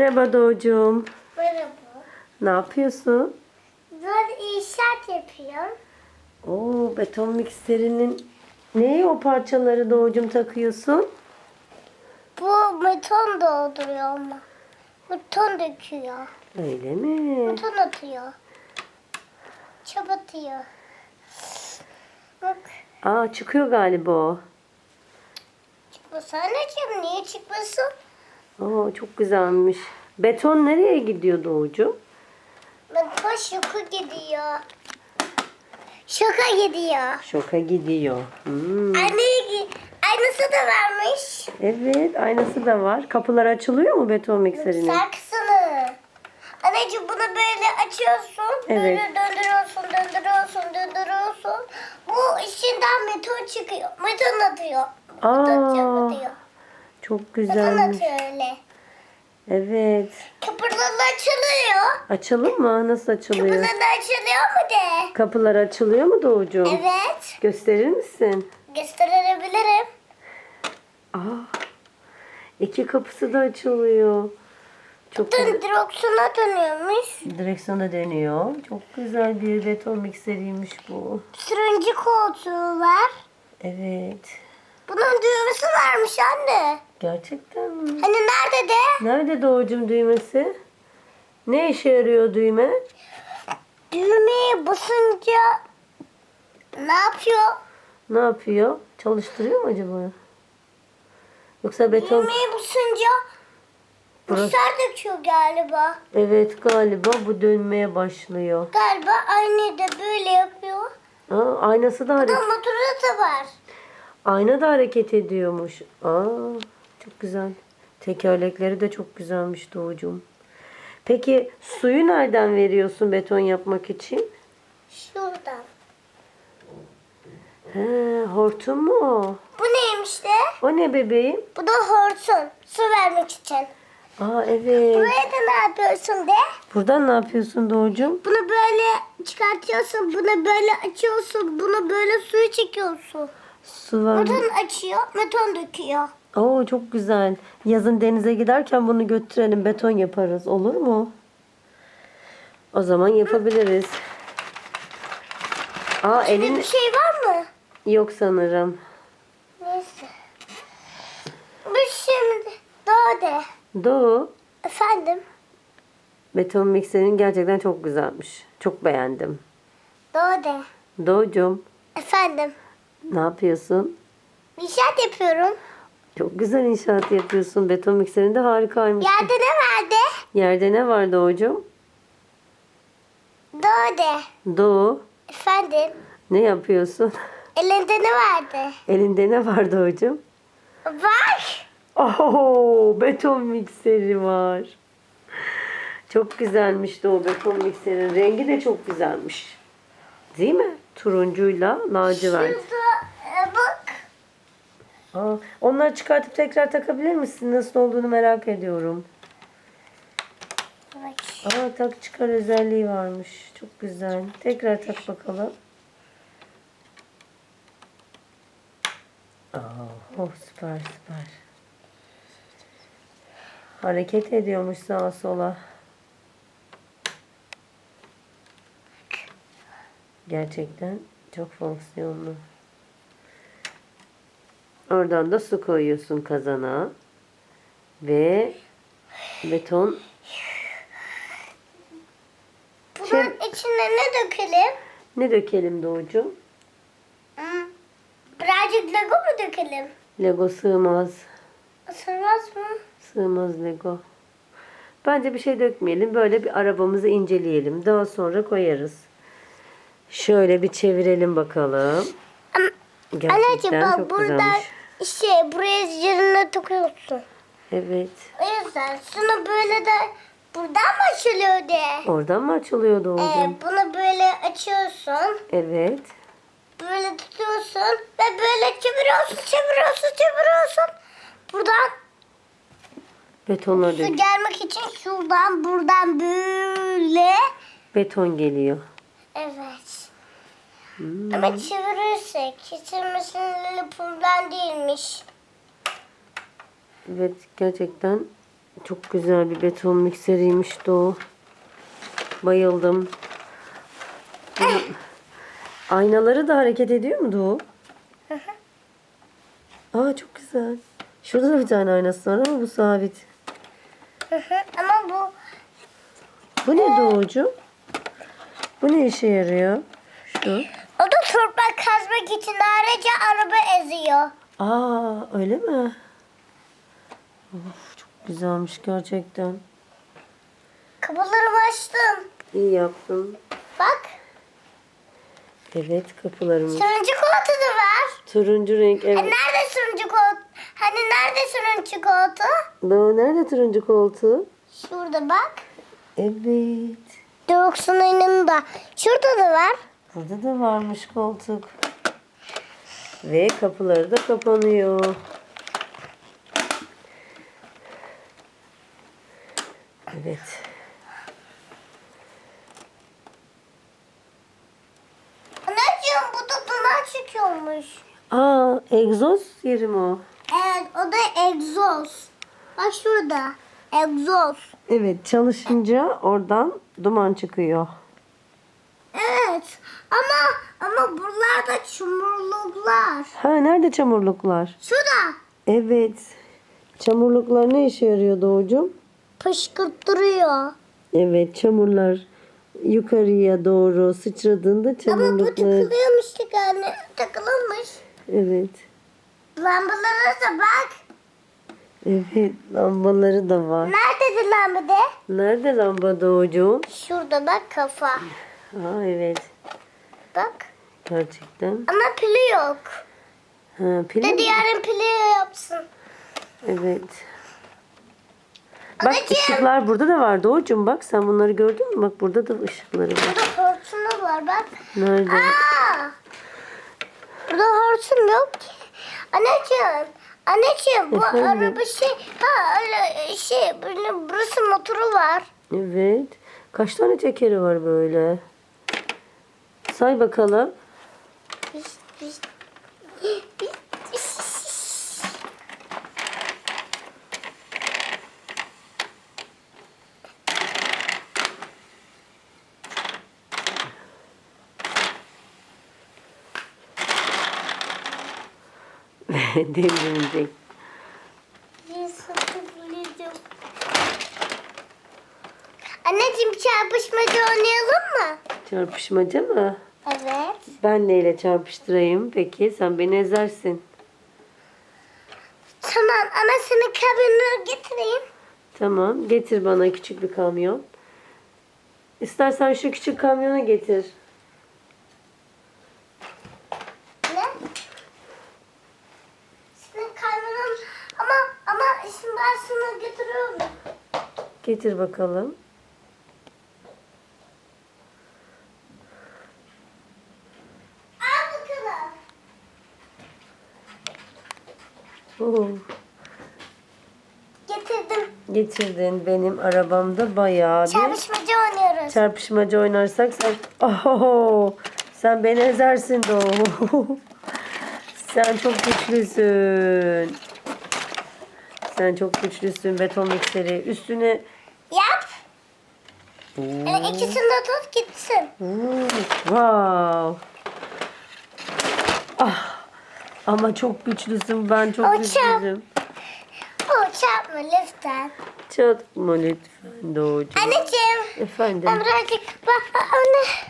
Merhaba Doğucuğum. Merhaba. Ne yapıyorsun? Ben inşaat yapıyorum. Oo, beton mikserinin neye o parçaları Doğucuğum takıyorsun? Bu beton dolduruyor ama. Beton döküyor. Öyle mi? Beton atıyor. Çöp atıyor. Bak Aa çıkıyor galiba o. çıkmasın anneciğim. Niye çıkmasın? Oo, çok güzelmiş. Beton nereye gidiyor Doğucuğum? Beton şoka gidiyor. Şoka gidiyor. Şoka gidiyor. Hmm. Anne aynısı da varmış. Evet aynası da var. Kapılar açılıyor mu beton mikserinin? Sarkısını. Anneciğim bunu böyle açıyorsun. Evet. Böyle döndürüyorsun, döndürüyorsun, döndürüyorsun. Bu içinden metal çıkıyor. Metal atıyor. Aa, atıyor. Çok güzelmiş. atıyor öyle. Evet. Kapıları açılıyor. Açalım mı? Nasıl açılıyor? Kapıları açılıyor mu de? Kapılar açılıyor mu Doğucuğum? Evet. Gösterir misin? Gösterebilirim. Aa, iki kapısı da açılıyor. Çok. Dön direksiyona dönüyormuş. Direksiyona dönüyor. Çok güzel bir beton mikseriymiş bu. Sürüncü koltuğu var. Evet. Bunun düğmesi varmış anne. Gerçekten mi? Hani nerede de? Nerede Doğucuğum düğmesi? Ne işe yarıyor düğme? Düğmeye basınca ne yapıyor? Ne yapıyor? Çalıştırıyor mu acaba? Yoksa beton... Düğmeye basınca Burası- buhar döküyor galiba. Evet galiba bu dönmeye başlıyor. Galiba aynı da böyle yapıyor. Aa, aynası da hareket... Ama motoru da var. Ayna da hareket ediyormuş. Aa, çok güzel. Tekerlekleri de çok güzelmiş Doğucuğum. Peki suyu nereden veriyorsun beton yapmak için? Şuradan. He, hortum mu o? Bu neymiş de? O ne bebeğim? Bu da hortum. Su vermek için. Aa evet. Buraya da ne yapıyorsun de? Buradan ne yapıyorsun Doğucuğum? Bunu böyle çıkartıyorsun. Bunu böyle açıyorsun. Bunu böyle suyu çekiyorsun. Su var açıyor. Beton döküyor. Oo çok güzel. Yazın denize giderken bunu götürelim beton yaparız. Olur mu? O zaman yapabiliriz. Aa Elin... elin Bir şey var mı? yok sanırım. Neyse. Bu şimdi daha de. Doğu. Efendim? Beton mikserin gerçekten çok güzelmiş. Çok beğendim. Daha de. Doğucuğum Efendim? Ne yapıyorsun? İnşaat yapıyorum. Çok güzel inşaat yapıyorsun. Beton mikserin de harikaymış. Yerde ne vardı? Yerde ne var Doğucuğum? Daha de. Doğu Efendim? ne yapıyorsun? Elinde ne vardı? Elinde ne var Doğucuğum? Var. Oh, beton mikseri var. Çok güzelmiş de o beton mikserin. Rengi de çok güzelmiş. Değil mi? Turuncuyla lacivert. Şurada bak. Aa, onları çıkartıp tekrar takabilir misin? Nasıl olduğunu merak ediyorum. Bak. Aa tak çıkar özelliği varmış. Çok güzel. Tekrar tak bakalım. Aa, oh süper süper. Hareket ediyormuş sağa sola. Gerçekten çok fonksiyonlu. Oradan da su koyuyorsun kazana. Ve beton Bunun içine ne dökelim? Ne dökelim Doğucuğum? Hmm. Birazcık Lego mu dökelim? Lego sığmaz. Isırmaz mı? Sığmaz Lego. Bence bir şey dökmeyelim. Böyle bir arabamızı inceleyelim. Daha sonra koyarız. Şöyle bir çevirelim bakalım. Gerçekten bak çok burada güzelmiş. Şey buraya yerine takıyorsun. Evet. O yüzden şunu böyle de buradan mı açılıyor de? Oradan mı açılıyor Ee, Doğucuğum? bunu böyle açıyorsun. Evet. Böyle tutuyorsun ve böyle çeviriyorsun, çeviriyorsun, çeviriyorsun. Buradan Betonla su gelmek için şuradan buradan böyle. Beton geliyor. Hmm. Ama çevirirsek kesilmesinin problem değilmiş. Evet gerçekten Çok güzel bir beton mikseriymiş Doğu. Bayıldım. Aynaları da hareket ediyor mu Doğu? Aa çok güzel. Şurada da bir tane aynası var ama bu sabit. Ama bu Bu ne Doğucuğum? Bu ne işe yarıyor? Şu. Toprak kazmak için ayrıca araba eziyor. Aa öyle mi? Of çok güzelmiş gerçekten. Kapıları açtım. İyi yaptın. Bak. Evet kapılarımız. Turuncu koltuğu da var. Turuncu renk Hani evet. nerede turuncu koltuğu? Hani nerede turuncu koltuğu? Doğu nerede turuncu koltuğu? Şurada bak. Evet. Doruksun yanında. Şurada da var. Burada da varmış koltuk. Ve kapıları da kapanıyor. Evet. Anacığım bu da duman çıkıyormuş. Aa egzoz yeri mi o? Evet o da egzoz. Bak şurada. Egzoz. Evet çalışınca oradan duman çıkıyor. Evet ama ama buralarda çumurluklar. Ha nerede çamurluklar? Şurada. Evet. Çamurluklar ne işe yarıyor Doğucuğum? Fışkırttırıyor. Evet çamurlar yukarıya doğru sıçradığında Ama bu çamurluklar. takılıyormuş yani. Takılmış. Evet. Lambalara da bak. Evet lambaları da var. Nerededir lambada? Nerede lamba Doğucuğum? Şurada bak kafa. Ha evet. Bak. Gerçekten. Ama pili yok. Ha pil mi? Dedi yarın pili yapsın. Evet. Bak Anacığım. ışıklar burada da var Doğucuğum. Bak sen bunları gördün mü? Bak burada da ışıkları var. Burada hortumu var bak. Nerede? Aa! Burada hortum yok ki. Anneciğim. Anneciğim bu Efendim? araba şey ha öyle şey bunun- burası motoru var. Evet. Kaç tane tekeri var böyle? Say bakalım. Devrilecek. Anneciğim çarpışmacı oynayalım mı? Çarpışmaca mı? Evet. Ben neyle çarpıştırayım peki? Sen beni ezersin. Tamam ama senin kamyonunu getireyim. Tamam. Getir bana küçük bir kamyon. İstersen şu küçük kamyonu getir. Ne? Senin kamyonun ama ama ben sana götürüyorum. Getir bakalım. Al bakalım. Oo, Getirdim. Getirdin benim arabamda bayağı bir Çarpışmacı oynuyoruz. çarpışmacı oynarsak sen Oho, sen beni ezersin de Sen çok güçlüsün. Sen çok güçlüsün beton mikseri. Üstüne Yap. Yani ikisini de tut gitsin. Oo, wow. Ah, ama çok güçlüsün ben çok O güçlüyüm. O çarpma lütfen. Çatma lütfen Doğucuğum. Anneciğim. Efendim. Ben birazcık bak anne.